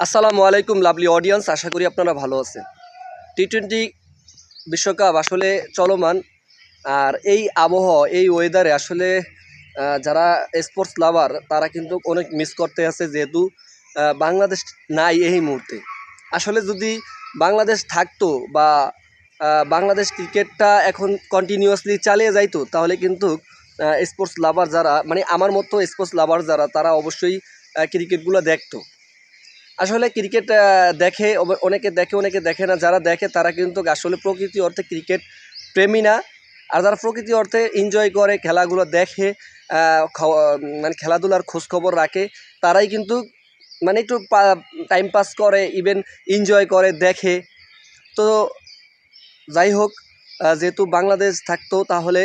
আসসালামু আলাইকুম lovely audience আশা করি আপনারা ভালো আছেন। টি টোয়েন্টি বিশ্বকাপ আসলে চলমান, আর এই আবহাওয়া, এই ওয়েদারে আসলে যারা স্পোর্টস লাভার তারা কিন্তু অনেক মিস করতে আছে, যেহেতু বাংলাদেশ নাই এই মুহূর্তে। আসলে যদি বাংলাদেশ থাকতো বা বাংলাদেশ ক্রিকেটটা এখন কন্টিনিউয়াসলি চালিয়ে যাইতো, তাহলে কিন্তু স্পোর্টস লাভার যারা মানে আমার মতো স্পোর্টস লাভার যারা, তারা অবশ্যই ক্রিকেটগুলো দেখতো। আসলে ক্রিকেট দেখে অনেকে দেখে অনেকে দেখে না। যারা দেখে, তারা কিন্তু আসলে প্রকৃতি অর্থে ক্রিকেট প্রেমী না। আর যারা প্রকৃতি অর্থে এনজয় করে, খেলাগুলো দেখে মানে খেলাধুলার খোঁজখবর রাখে, তারাই কিন্তু মানে একটু টাইম পাস করে ইভেন এনজয় করে, দেখে। তো যাই হোক যেহেতু বাংলাদেশ থাকতো, তাহলে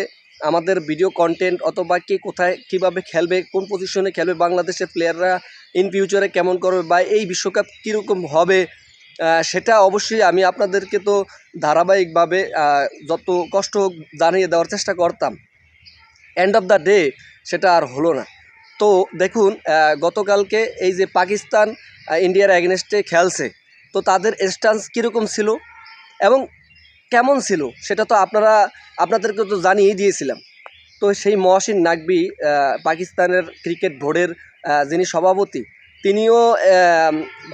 আমাদের ভিডিও কন্টেন্ট অথবা কে কোথায়, কীভাবে খেলবে, কোন পজিশনে খেলবে বাংলাদেশের প্লেয়াররা ইন ফিউচারে কেমন করবে বা এই বিশ্বকাপ কীরকম হবে সেটা অবশ্যই আমি আপনাদেরকে তো ধারাবাহিকভাবে যত কষ্ট হোক জানিয়ে দেওয়ার চেষ্টা করতাম। এন্ড অফ দ্য ডে সেটা আর হলো না। তো দেখুন গতকালকে এই যে পাকিস্তান ইন্ডিয়ার অ্যাগেনস্টে খেলছে, তো তাদের স্টান্স কীরকম ছিল এবং কেমন ছিল, সেটা তো আপনারা আপনাদেরকে তো জানিয়েই দিয়েছিলাম। তো সেই মহসিন নাকবি পাকিস্তানের ক্রিকেট বোর্ডের যিনি সভাপতি, তিনিও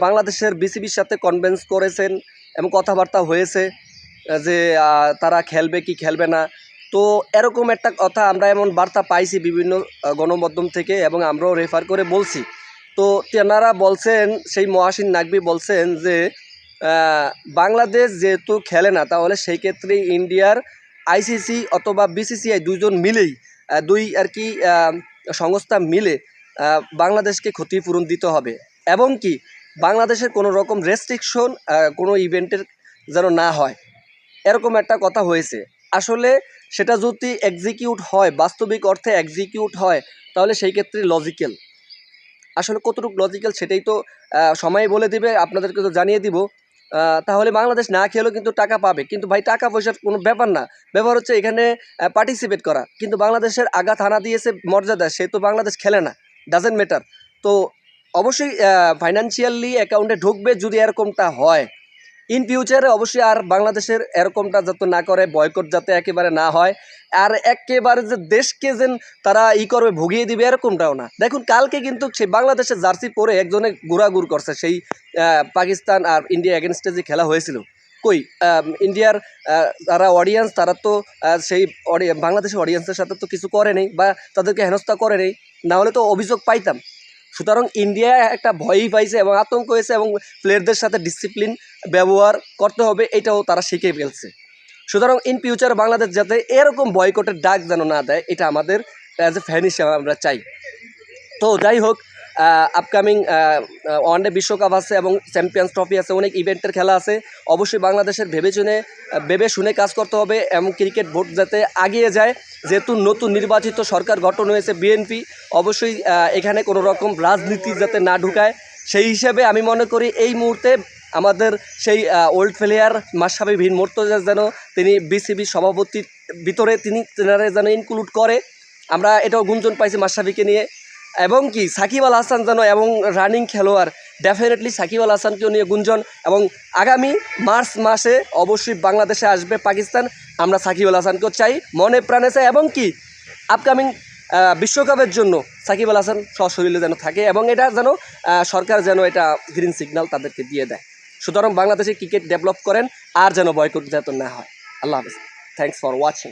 বাংলাদেশের বিসিবির সাথে কনভেন্স করেছেন এবং কথাবার্তা হয়েছে যে তারা খেলবে কি খেলবে না। তো এরকম একটা কথা আমরা এমন বার্তা পাইছি বিভিন্ন গণমাধ্যম থেকে এবং আমরাও রেফার করে বলছি। তো তেনারা বলছেন, সেই মহাসিন নাকবি বলছেন যে বাংলাদেশ যেহেতু খেলে না, তাহলে সেই ক্ষেত্রে ইন্ডিয়ার আইসিসি অথবা বিসিসিআই দুজন মিলেই দুই আর কি সংস্থা মিলে বাংলাদেশকে ক্ষতিপূরণ দিতে হবে। এবং কি, বাংলাদেশের কোনো রকম রেস্ট্রিকশন কোনো ইভেন্টের যেন না হয়। এরকম একটা কথা হয়েছে। আসলে সেটা যদি এক্সিকিউট হয়, বাস্তবিক অর্থে এক্সিকিউট হয়, তাহলে সেই ক্ষেত্রে লজিক্যাল আসলে কতটুকু লজিক্যাল সেটাই তো সময় বলে দিবে। আপনাদেরকে তো জানিয়ে দিব। তাহলে বাংলাদেশ না খেলেও কিন্তু টাকা পাবে। কিন্তু ভাই, টাকা পয়সার কোনো ব্যাপার না। ব্যাপার হচ্ছে এখানে পার্টিসিপেট করা। কিন্তু বাংলাদেশের আঘাত থানা দিয়েছে মর্যাদা, সে তো বাংলাদেশ খেলে না। ডাজেন্ট ম্যাটার তো অবশ্যই ফাইন্যান্সিয়ালি অ্যাকাউন্টে ঢুকবে যদি এরকমটা হয়। ইন ফিউচারে অবশ্যই আর বাংলাদেশের এরকমটা যাতে না করে বয়কট যাতে একেবারে না হয়, আর একেবারে যে দেশকে যেন তারা ই করবে, ভুগিয়ে দিবে, এরকমটাও না। দেখুন, কালকে কিন্তু সেই বাংলাদেশের জার্সি পরে একজনে ঘোরাঘুর করছে, সেই পাকিস্তান আর ইন্ডিয়া এগেনস্টে যে খেলা হয়েছিল। কই ইন্ডিয়ার যারা অডিয়েন্স তারা তো সেই বাংলাদেশের অডিয়েন্সের সাথে তো কিছু করে নেই, বা তাদেরকে হেনস্থা করে নেই। নাহলে তো অভিযোগ পাইতাম। সুতরাং ইন্ডিয়া একটা ভয়ই পাইছে এবং আতঙ্ক হয়েছে এবং প্লেয়ারদের সাথে ডিসিপ্লিন ব্যবহার করতে হবে, এটাও তারা শিখে ফেলছে। সুতরাং ইন ফিউচার বাংলাদেশ যাতে এরকম বয়কটের ডাক যেন না দেয়, এটা আমাদের অ্যাজ এ ফ্যান হিসেবে আমরা চাই। তো যাই হোক আপকামিং ওয়ানডে বিশ্বকাপ আছে এবং চ্যাম্পিয়ন্স ট্রফি আছে, অনেক ইভেন্টের খেলা আছে। অবশ্যই বাংলাদেশের ভেবে শুনে ভেবে শুনে কাজ করতে হবে এবং ক্রিকেট বোর্ড যাতে আগিয়ে যায়। যেহেতু নতুন নির্বাচিত সরকার গঠন হয়েছে বিএনপি অবশ্যই এখানে কোনো রকম রাজনীতি যাতে না ঢুকায়। সেই হিসেবে আমি মনে করি এই মুহূর্তে আমাদের সেই ওল্ড প্লেয়ার মাসাবি ভিন মোর্তজা যেন তিনি বিসিবি সভাপতির ভিতরে তিনি যেন ইনক্লুড করে। আমরা এটাও গুঞ্জন পাইছি মাসাবিকে নিয়ে। এবং কি, সাকিব আল হাসান যেন এবং রানিং খেলোয়াড় ডেফিনেটলি সাকিব আল হাসানকেও নিয়ে গুঞ্জন এবং আগামী মার্চ মাসে অবশ্যই বাংলাদেশে আসবে পাকিস্তান। আমরা সাকিব আল হাসানকেও চাই, মনে প্রাণে চাই এবং কি আপকামিং বিশ্বকাপের জন্য সাকিব আল হাসান সশরীরে যেন থাকে এবং এটা যেন সরকার যেন এটা গ্রিন সিগন্যাল তাদেরকে দিয়ে দেয়। সুতরাং বাংলাদেশে ক্রিকেট ডেভেলপ করেন, আর যেন বয়কট যাতে না হয়। আল্লাহ হাফিজ। Thanks for watching